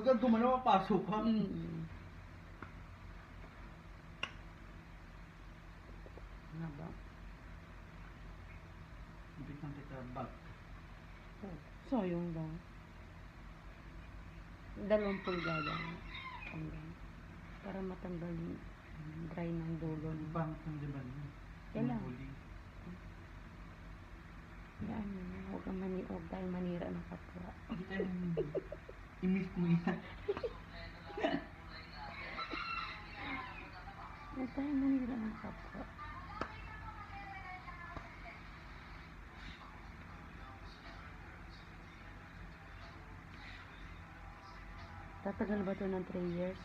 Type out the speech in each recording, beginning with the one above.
Pagka gumalaw, pasok ka. Mm. Ano ba? Ibig ng kita bag. Oh, sayang ba? Dalawang pulgada. Hanggang. Para matanggal yung dry ng dulo. Ang ng- diba niya. Kailan? Huli. Yan, huwag kang mani, huwag manira ng kapwa. Hindi tayo i-miss mo yan. Huwag tayo manira ng kapwa. Tatagal ba ito ng 3 years?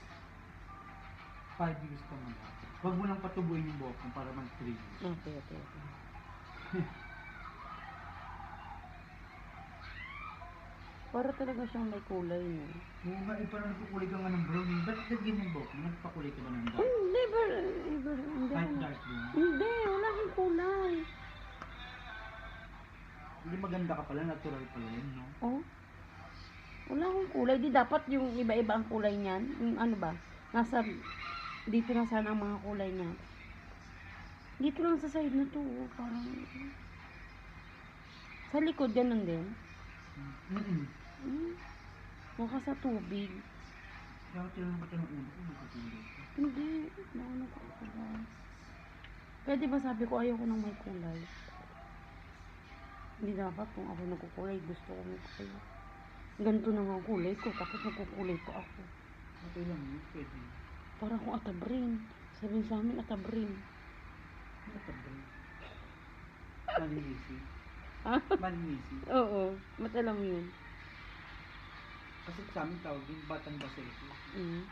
Five years ka man. Huwag mo lang patubuin yung buhok mo para mag 3 years. Okay, okay, okay. Para talaga siyang may kulay, no? Oo nga, eh, parang nagkukulay ka nga ng brown. eh. Ba't buhok mo? Nagpakulay ka ba ng dark? Hindi, ba? Iba, hindi. Kahit dark din. Hindi, wala akong kulay. Hindi maganda ka pala, natural pala yun, no? Oh? Wala akong kulay. Di dapat yung iba-iba ang kulay niyan. Yung ano ba? Nasa, dito na sana ang mga kulay niya. Dito lang sa side na to, oh, parang, sa likod, ganun din. Mm-mm. Hmm? Mukha sa tubig. Kaya tinanong ba ng ulo ko? Nagkukulay ka. Hindi, naano ko. Kaya di ba sabi ko ayaw ko ng may kulay. Hindi dapat kung ako nagkukulay, gusto ko may kulay. Ganito na nga kulay ko, tapos nagkukulay pa ako. Okay lang yun, pwede. Parang akong atabrin. Sabihin sa amin, atabrin. Matabay. Malinisi. Ha? Malinisi. Oo, matalam yun. Kasi sa amin tawag yung batang basete. Mm.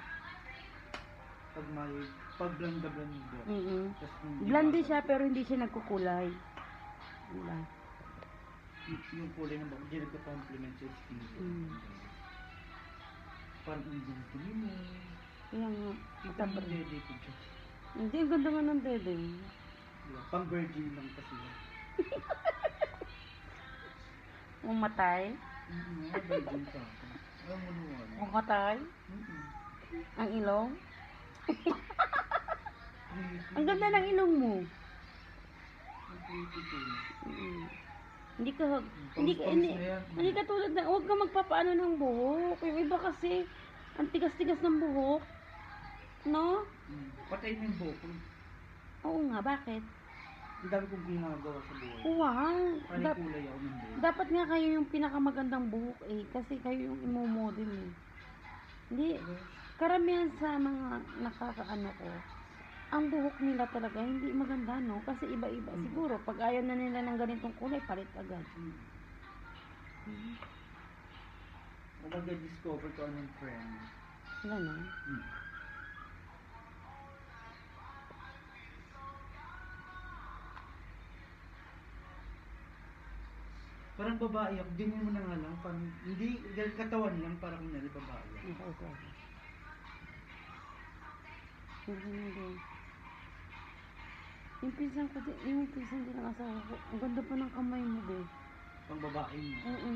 Pag may, pag blanda blanda yung buhok. Mm Tapos hindi Blondie basa. siya, pero hindi siya nagkukulay. Wala. Y- yung kulay ng buhok, hindi nagka-complement sa skin. Mm. Parang hindi ko mo. Kaya nga, Parang atabrin. dede ko siya. Hindi, ang ganda nga ng dede. Diba? Pang virgin lang kasi yan. Umatay. Mga virgin ka Umatay. Mm-mm. Ang ilong. Ang ganda ng ilong mo. Ang. Mm. Hindi ka, hindi ka, hindi, hindi ka tulad na, huwag ka magpapaano ng buhok. Yung iba kasi, ang tigas-tigas ng buhok. No? Mm. Patayin mo yung buhok. Oo nga, bakit? Ang dami kong ginagawa sa buhay. Wow. Parang Dap- kulay ako ng buhok. dapat nga kayo yung pinakamagandang buhok eh. Kasi kayo yung imo-model eh. Hindi, karamihan sa mga nakakaano ko, ang buhok nila talaga hindi maganda, no? Kasi iba-iba. Mm. Siguro, pag ayaw na nila ng ganitong kulay, palit agad. Mm. O mag-discover ko anong trend. Ganon. Mm. Parang babae ako, ganyan mo na nga lang, parang, hindi, dahil katawan lang, parang kung nari babae ako. Okay, okay. Din. Yung pinsan ko din, yung pinsan din ng asawa ko, ang ganda pa ng kamay mo, be. Pang babae mo. Oo.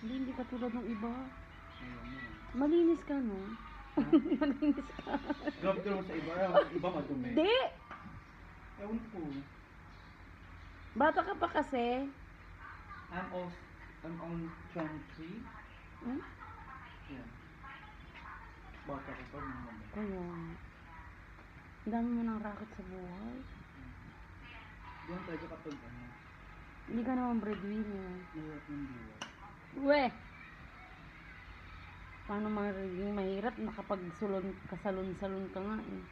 Hindi, hindi ka tulad ng iba. Ayaw mo. Malinis ka, no? Malinis ka. Grabe ka naman sa iba, ah, iba madumi. Hindi! Ewan ko. Bata ka pa kasi. I'm off, I'm on 23. Hmm? Yeah. Bata ko pa naman. Kaya, ang dami mo ng racket sa buhay. Diyan talaga kapag ano, Hindi ka naman breadwinner. nahirap ng buhay. We! Paano magiging mahirap na kapag sulon, kasalon-salon ka nga eh.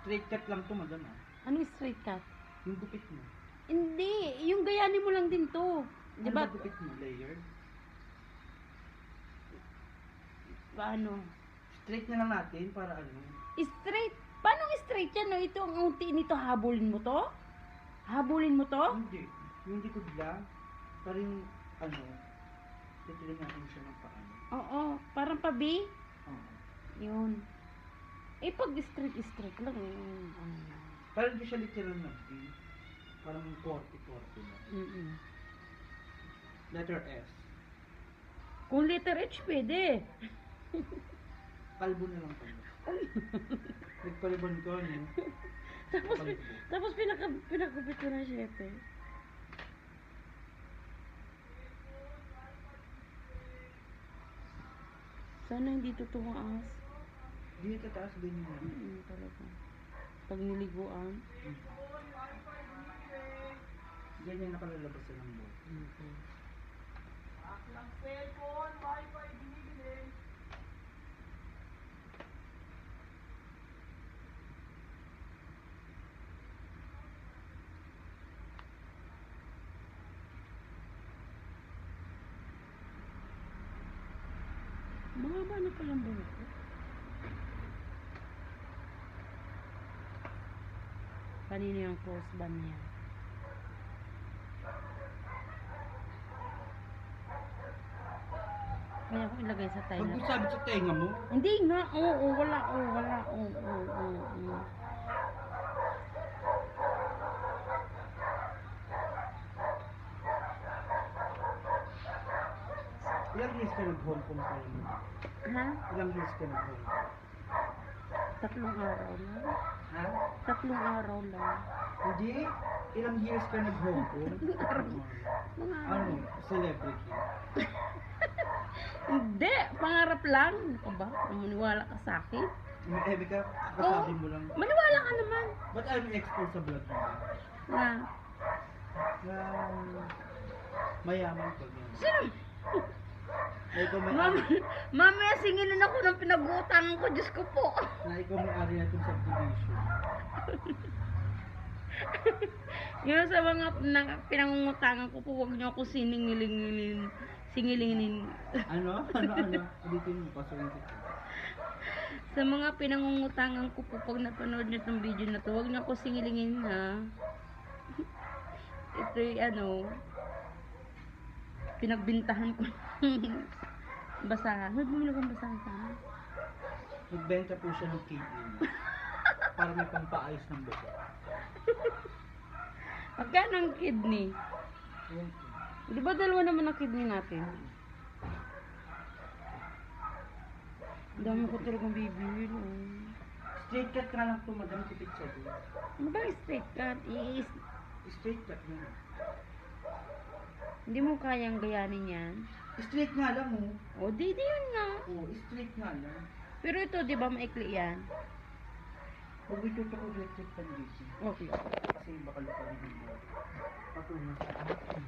Straight cut lang to, madam ah. Ano yung straight cut? Yung gupit mo. Hindi! Yung gayanin mo lang din to. Di Ano ba? ba gupit mo? Layered? Paano? Straight na lang natin para ano. Straight? Paano straight yan? No? Ito ang unti nito. Habulin mo to? Habulin mo to? Hindi. Yung likod lang. Parang ano. Titilan natin siya ng paano. Oo. Parang pabi? Oo. Yun. Eh, pag straight, straight lang. eh, ano. Parang di siya literal na V. Parang korte-korte lang. Mm-mm. Letter S. Kung letter H, pwede. Kalbo na lang pala. Nagpalibon ko, ano? Tapos, pi- tapos pinaka, pinakupit ko ng 7. Sana hindi to tumaas. Hindi tataas din yun. Mm, talaga. Pag niliguan. Ganyan nakalalabas sa ng buhok. Okay. Mahaba na palang buhok ko. Kanino yung crossband niya? Kaya ko ilagay sa Pag timer. mo sabi sa tenga mo, Hindi nga, oo, oo, wala, oo, wala, oo, oo, oo, oo. ilang years ka nag-Hong Kong pa yun? Ha? Ilang years ka Kong? Tatlong araw lang. Ha? Tatlong araw lang. Hindi. Ilang years ka nag-Hong Kong? Mga ano? Celebrity. Hindi, pangarap lang. Ano ka ba? Maniwala ka sa akin? May ebe ka, kasabi mo lang. Maniwala ka naman. Ba't mo expose sa vlog mo? Na, Na mayaman pag yan. sino? Na ikaw may Mam, ari, mamaya singilin ako ng pinag-uutangan ko. Diyos ko po. na ikaw may ari na itong subdivision. Yun sa mga na, pinangungutangan ko po, huwag niyo ako siningilingilin. Singilingin. Ano? Ano? Ano? Ulitin mo, pasukin kita. Sa mga pinangungutangan ko po, pag napanood niyo itong video na to, huwag niyo ako singilingin ha. Ito ano, pinagbintahan ko. basahan. Huwag bumili kang basahan sa amin. Nagbenta po siya ng kidney niya. Para may pampaayos ng buko. Magkano ang kidney? Ayan po. Di ba dalawa naman ang kidney natin? Ang dami ko talagang bibili. Oh. Straight cut ka lang ito, madam sa doon. Ano ba yung straight cut? Iis, Straight cut nga. Hindi mo kayang gayanin yan. Straight nga lang oh. O, di, di yun nga. Oo, straight nga lang. Pero ito, di ba maikli yan? Huwag mo itutok ko electric dito. Okay. Kasi baka lupa rin yung akin.